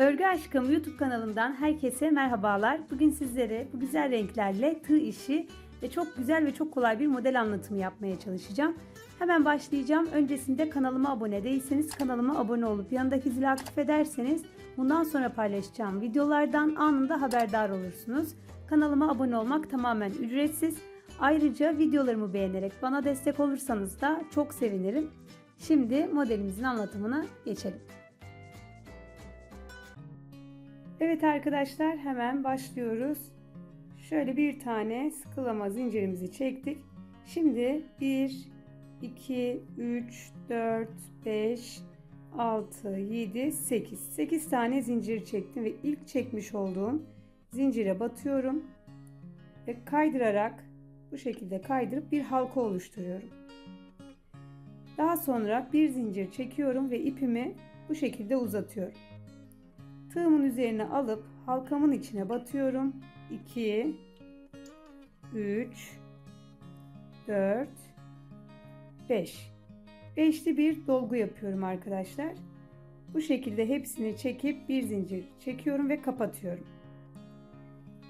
Örgü Aşkım YouTube kanalından herkese merhabalar. Bugün sizlere bu güzel renklerle tığ işi ve çok güzel ve çok kolay bir model anlatımı yapmaya çalışacağım. Hemen başlayacağım. Öncesinde kanalıma abone değilseniz kanalıma abone olup yanındaki zili aktif ederseniz bundan sonra paylaşacağım videolardan anında haberdar olursunuz. Kanalıma abone olmak tamamen ücretsiz. Ayrıca videolarımı beğenerek bana destek olursanız da çok sevinirim. Şimdi modelimizin anlatımına geçelim. Evet arkadaşlar hemen başlıyoruz. Şöyle bir tane sıkılama zincirimizi çektik. Şimdi 1, 2, 3, 4, 5, 6, 7, 8. 8 tane zincir çektim ve ilk çekmiş olduğum zincire batıyorum. Ve kaydırarak bu şekilde kaydırıp bir halka oluşturuyorum. Daha sonra bir zincir çekiyorum ve ipimi bu şekilde uzatıyorum. Tığımın üzerine alıp halkamın içine batıyorum. 2 3 4 5 Beşli bir dolgu yapıyorum arkadaşlar. Bu şekilde hepsini çekip bir zincir çekiyorum ve kapatıyorum.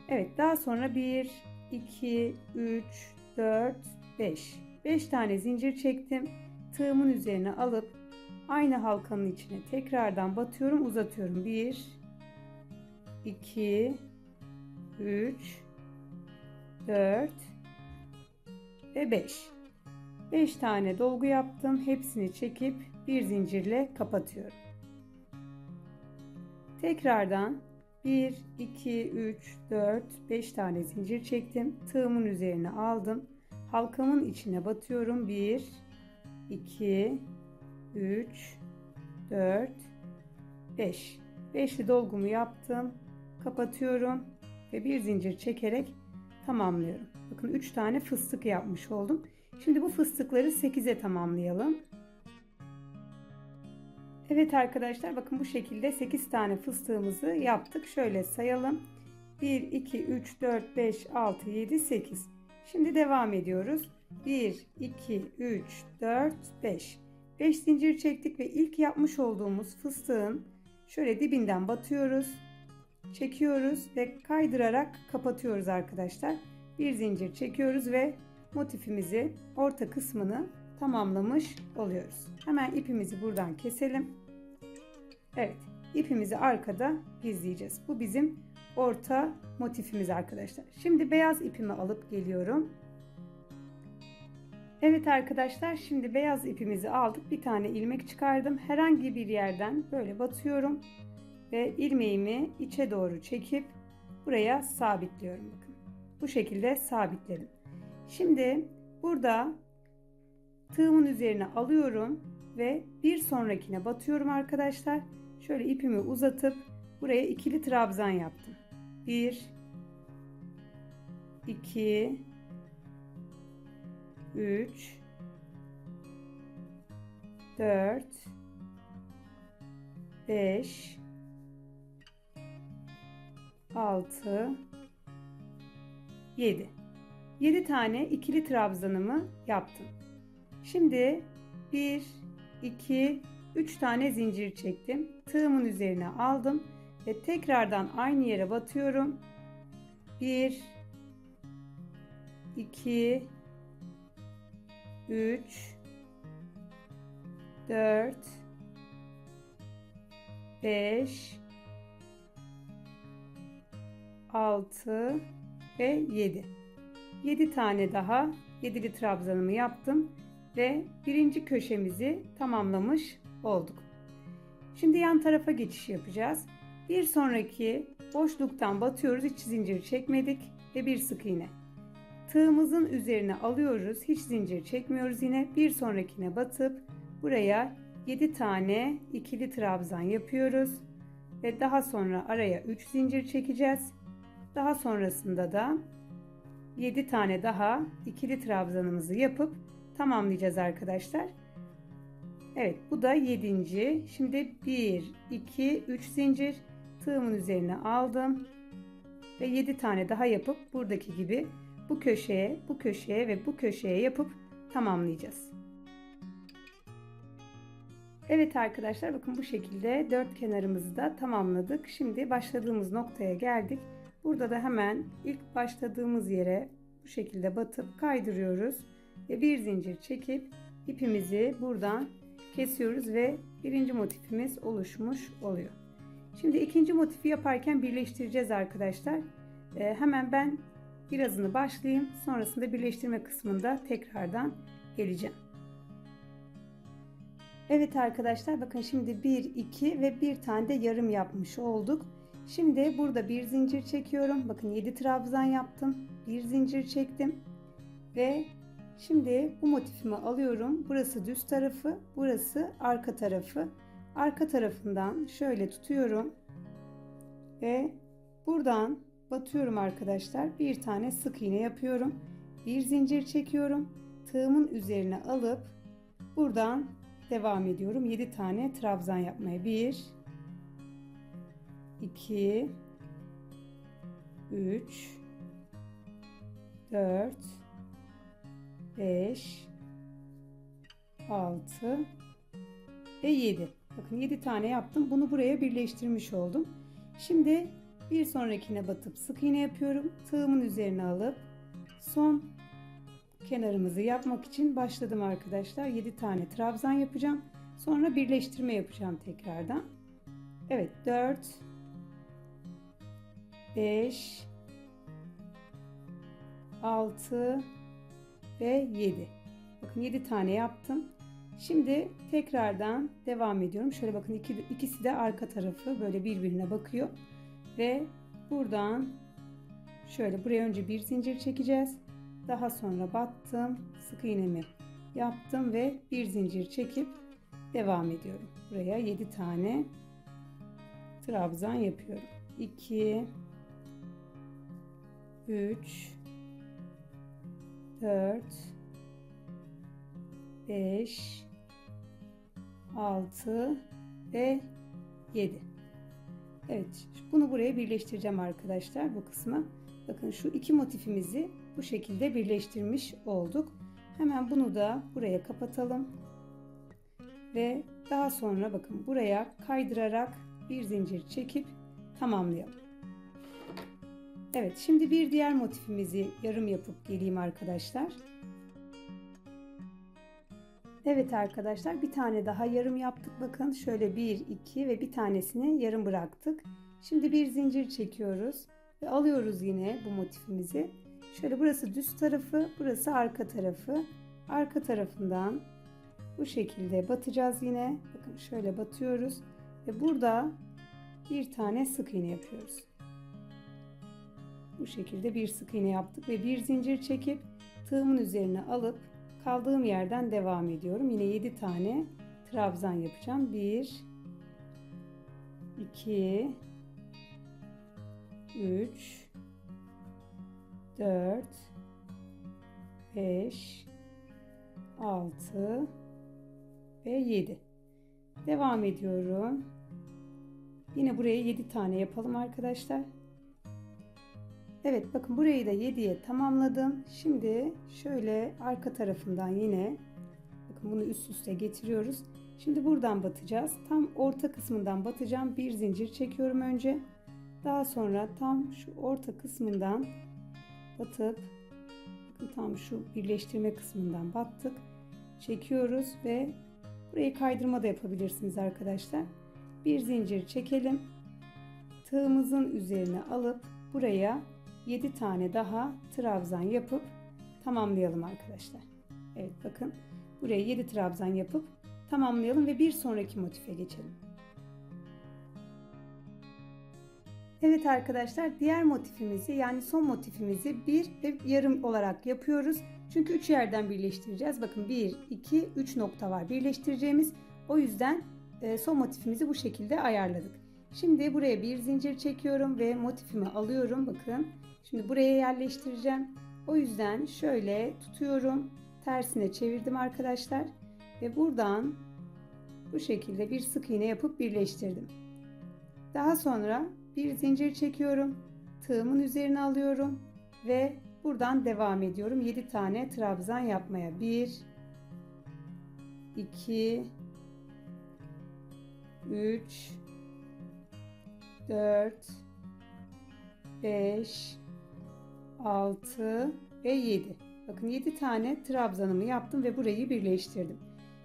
Evet daha sonra 1 2 3 4 5 5 tane zincir çektim. Tığımın üzerine alıp Aynı halkanın içine tekrardan batıyorum, uzatıyorum. 1 2 3 4 ve 5. 5 tane dolgu yaptım. Hepsini çekip bir zincirle kapatıyorum. Tekrardan 1 2 3 4 5 tane zincir çektim. Tığımın üzerine aldım. Halkamın içine batıyorum. 1 2 3 4 5 5'li dolgumu yaptım. Kapatıyorum ve bir zincir çekerek tamamlıyorum. Bakın 3 tane fıstık yapmış oldum. Şimdi bu fıstıkları 8'e tamamlayalım. Evet arkadaşlar bakın bu şekilde 8 tane fıstığımızı yaptık. Şöyle sayalım. 1 2 3 4 5 6 7 8 şimdi devam ediyoruz. 1 2 3 4 5 5 zincir çektik ve ilk yapmış olduğumuz fıstığın şöyle dibinden batıyoruz. Çekiyoruz ve kaydırarak kapatıyoruz arkadaşlar. Bir zincir çekiyoruz ve motifimizi orta kısmını tamamlamış oluyoruz. Hemen ipimizi buradan keselim. Evet ipimizi arkada gizleyeceğiz. Bu bizim orta motifimiz arkadaşlar. Şimdi beyaz ipimi alıp geliyorum. Evet arkadaşlar şimdi beyaz ipimizi aldık. Bir tane ilmek çıkardım. Herhangi bir yerden böyle batıyorum. Ve ilmeğimi içe doğru çekip buraya sabitliyorum. Bakın. Bu şekilde sabitledim. Şimdi burada tığımın üzerine alıyorum ve bir sonrakine batıyorum arkadaşlar. Şöyle ipimi uzatıp buraya ikili trabzan yaptım. 1 2 3 4 5 6 7 7 tane ikili trabzanımı yaptım. Şimdi 1 2 3 tane zincir çektim. Tığımın üzerine aldım ve tekrardan aynı yere batıyorum. 1 2 3 4 5 6 ve 7 7 tane daha 7'li trabzanımı yaptım ve birinci köşemizi tamamlamış olduk. Şimdi yan tarafa geçiş yapacağız. Bir sonraki boşluktan batıyoruz. Hiç zincir çekmedik ve bir sık iğne. Tığımızın üzerine alıyoruz. Hiç zincir çekmiyoruz yine. Bir sonrakine batıp buraya 7 tane ikili trabzan yapıyoruz. Ve daha sonra araya 3 zincir çekeceğiz. Daha sonrasında da 7 tane daha ikili trabzanımızı yapıp tamamlayacağız arkadaşlar. Evet bu da 7. Şimdi 1, 2, 3 zincir tığımın üzerine aldım. Ve 7 tane daha yapıp buradaki gibi bu köşeye, bu köşeye ve bu köşeye yapıp tamamlayacağız. Evet arkadaşlar bakın bu şekilde dört kenarımızı da tamamladık. Şimdi başladığımız noktaya geldik. Burada da hemen ilk başladığımız yere bu şekilde batıp kaydırıyoruz. Ve bir zincir çekip ipimizi buradan kesiyoruz ve birinci motifimiz oluşmuş oluyor. Şimdi ikinci motifi yaparken birleştireceğiz arkadaşlar. Ee, hemen ben birazını başlayayım. Sonrasında birleştirme kısmında tekrardan geleceğim. Evet arkadaşlar bakın şimdi 1, 2 ve bir tane de yarım yapmış olduk. Şimdi burada bir zincir çekiyorum. Bakın 7 trabzan yaptım. Bir zincir çektim. Ve şimdi bu motifimi alıyorum. Burası düz tarafı, burası arka tarafı. Arka tarafından şöyle tutuyorum. Ve buradan batıyorum arkadaşlar. Bir tane sık iğne yapıyorum. Bir zincir çekiyorum. Tığımın üzerine alıp buradan devam ediyorum. 7 tane trabzan yapmaya. 1 2 3 4 5 6 ve 7. Bakın 7 tane yaptım. Bunu buraya birleştirmiş oldum. Şimdi bir sonrakine batıp sık iğne yapıyorum. Tığımın üzerine alıp son kenarımızı yapmak için başladım arkadaşlar. 7 tane trabzan yapacağım. Sonra birleştirme yapacağım tekrardan. Evet 4 5 6 ve 7. Bakın 7 tane yaptım. Şimdi tekrardan devam ediyorum. Şöyle bakın iki, ikisi de arka tarafı böyle birbirine bakıyor. Ve buradan şöyle buraya önce bir zincir çekeceğiz. Daha sonra battım. Sık iğnemi yaptım ve bir zincir çekip devam ediyorum. Buraya 7 tane trabzan yapıyorum. 2 3 4 5 6 ve 7. Evet, bunu buraya birleştireceğim arkadaşlar bu kısmı. Bakın şu iki motifimizi bu şekilde birleştirmiş olduk. Hemen bunu da buraya kapatalım. Ve daha sonra bakın buraya kaydırarak bir zincir çekip tamamlayalım. Evet şimdi bir diğer motifimizi yarım yapıp geleyim arkadaşlar. Evet arkadaşlar bir tane daha yarım yaptık. Bakın şöyle bir, iki ve bir tanesini yarım bıraktık. Şimdi bir zincir çekiyoruz ve alıyoruz yine bu motifimizi. Şöyle burası düz tarafı, burası arka tarafı. Arka tarafından bu şekilde batacağız yine. Bakın şöyle batıyoruz ve burada bir tane sık iğne yapıyoruz. Bu şekilde bir sık iğne yaptık ve bir zincir çekip tığımın üzerine alıp kaldığım yerden devam ediyorum. Yine 7 tane trabzan yapacağım. 1 2 3 4 5 6 ve 7 devam ediyorum yine buraya 7 tane yapalım arkadaşlar Evet bakın burayı da 7'ye tamamladım şimdi şöyle arka tarafından yine bakın bunu üst üste getiriyoruz şimdi buradan batacağız tam orta kısmından batacağım bir zincir çekiyorum önce daha sonra tam şu orta kısmından batıp bakın tam şu birleştirme kısmından battık. Çekiyoruz ve burayı kaydırma da yapabilirsiniz arkadaşlar. Bir zincir çekelim. Tığımızın üzerine alıp buraya 7 tane daha trabzan yapıp tamamlayalım arkadaşlar. Evet bakın buraya 7 trabzan yapıp tamamlayalım ve bir sonraki motife geçelim. Evet arkadaşlar diğer motifimizi yani son motifimizi bir ve yarım olarak yapıyoruz. Çünkü üç yerden birleştireceğiz. Bakın 1, 2, 3 nokta var birleştireceğimiz. O yüzden e, son motifimizi bu şekilde ayarladık. Şimdi buraya bir zincir çekiyorum ve motifimi alıyorum. Bakın şimdi buraya yerleştireceğim. O yüzden şöyle tutuyorum. Tersine çevirdim arkadaşlar. Ve buradan bu şekilde bir sık iğne yapıp birleştirdim. Daha sonra bir zincir çekiyorum. Tığımın üzerine alıyorum ve buradan devam ediyorum. 7 tane trabzan yapmaya. 1 2 3 4 5 6 ve 7. Bakın 7 tane trabzanımı yaptım ve burayı birleştirdim.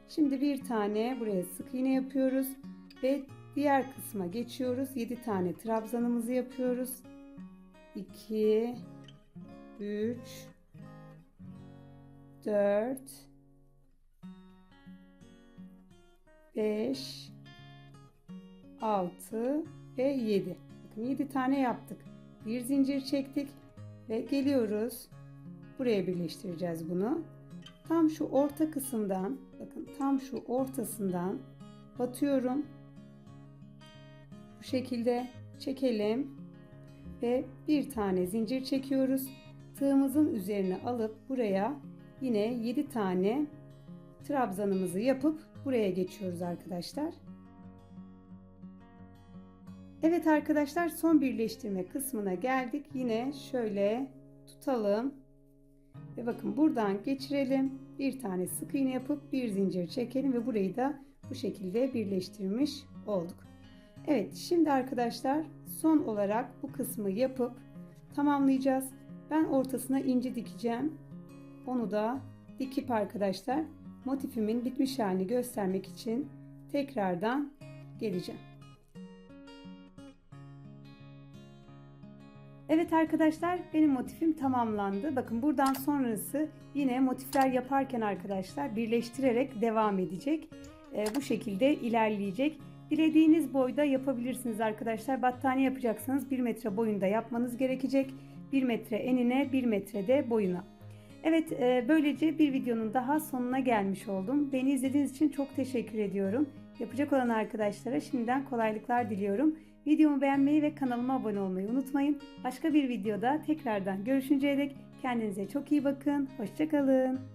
Şimdi bir tane buraya sık iğne yapıyoruz ve diğer kısma geçiyoruz. 7 tane trabzanımızı yapıyoruz. 2 3 4 5 6 ve 7. Bakın 7 tane yaptık. Bir zincir çektik ve geliyoruz. Buraya birleştireceğiz bunu. Tam şu orta kısımdan bakın tam şu ortasından batıyorum. Bu şekilde çekelim ve bir tane zincir çekiyoruz. Tığımızın üzerine alıp buraya yine 7 tane trabzanımızı yapıp buraya geçiyoruz arkadaşlar. Evet arkadaşlar son birleştirme kısmına geldik. Yine şöyle tutalım. Ve bakın buradan geçirelim. Bir tane sık iğne yapıp bir zincir çekelim ve burayı da bu şekilde birleştirmiş olduk. Evet şimdi arkadaşlar son olarak bu kısmı yapıp tamamlayacağız. Ben ortasına inci dikeceğim. Onu da dikip arkadaşlar motifimin bitmiş halini göstermek için tekrardan geleceğim. Evet arkadaşlar benim motifim tamamlandı. Bakın buradan sonrası yine motifler yaparken arkadaşlar birleştirerek devam edecek. Ee, bu şekilde ilerleyecek. Dilediğiniz boyda yapabilirsiniz arkadaşlar. Battaniye yapacaksanız 1 metre boyunda yapmanız gerekecek. 1 metre enine 1 metre de boyuna. Evet e, böylece bir videonun daha sonuna gelmiş oldum. Beni izlediğiniz için çok teşekkür ediyorum. Yapacak olan arkadaşlara şimdiden kolaylıklar diliyorum. Videomu beğenmeyi ve kanalıma abone olmayı unutmayın. Başka bir videoda tekrardan görüşünceye dek kendinize çok iyi bakın. Hoşçakalın.